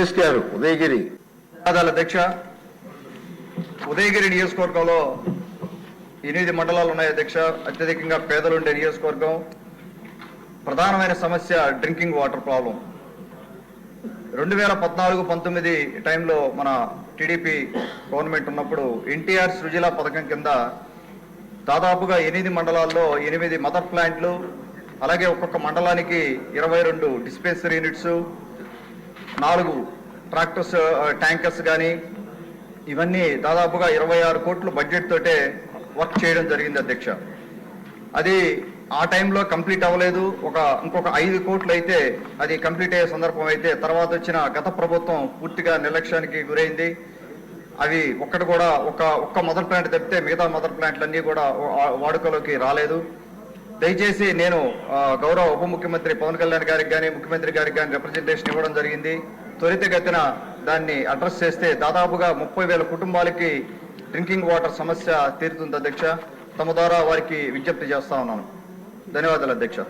సురేష్ గారు ఉదయగిరి. ధన్యవాదాలు అధ్యక్ష. ఉదయగిరి నియోజకవర్గంలో ఎనిమిది మండలాలు ఉన్నాయి అధ్యక్ష. అత్యధికంగా పేదలుండే నియోజకవర్గం. ప్రధానమైన సమస్య డ్రింకింగ్ వాటర్ ప్రాబ్లం. రెండు వేల పద్నాలుగు పంతొమ్మిది టైంలో మన టీడీపీ గవర్నమెంట్ ఉన్నప్పుడు ఎన్టీఆర్ సృజల పథకం కింద దాదాపుగా ఎనిమిది మండలాల్లో ఎనిమిది మదర్ ప్లాంట్లు అలాగే ఒక్కొక్క మండలానికి ఇరవై రెండు డిస్పెన్సరీ యూనిట్స్ నాలుగు ట్రాక్టర్స్ ట్యాంకర్స్ కానీ ఇవన్నీ దాదాపుగా ఇరవై ఆరు కోట్లు బడ్జెట్ తోటే వర్క్ చేయడం జరిగింది అధ్యక్ష. అది ఆ టైంలో కంప్లీట్ అవ్వలేదు. ఒక ఇంకొక ఐదు కోట్లు అయితే అది కంప్లీట్ అయ్యే సందర్భం అయితే తర్వాత వచ్చిన గత ప్రభుత్వం పూర్తిగా నిర్లక్ష్యానికి గురైంది. అవి ఒక్కటి కూడా ఒక ఒక్క మదర్ ప్లాంట్ తప్పితే మిగతా మదర్ ప్లాంట్లన్నీ కూడా వాడుకలోకి రాలేదు. దయచేసి నేను గౌరవ ఉప ముఖ్యమంత్రి పవన్ కళ్యాణ్ గారికి కానీ ముఖ్యమంత్రి గారికి కానీ రిప్రజెంటేషన్ ఇవ్వడం జరిగింది. త్వరితగతిన దాన్ని అడ్రస్ చేస్తే దాదాపుగా ముప్పై వేల కుటుంబాలకి డ్రింకింగ్ వాటర్ సమస్య తీరుతుంది అధ్యక్ష. తమ ద్వారా వారికి విజ్ఞప్తి చేస్తా ఉన్నాను. ధన్యవాదాలు అధ్యక్ష.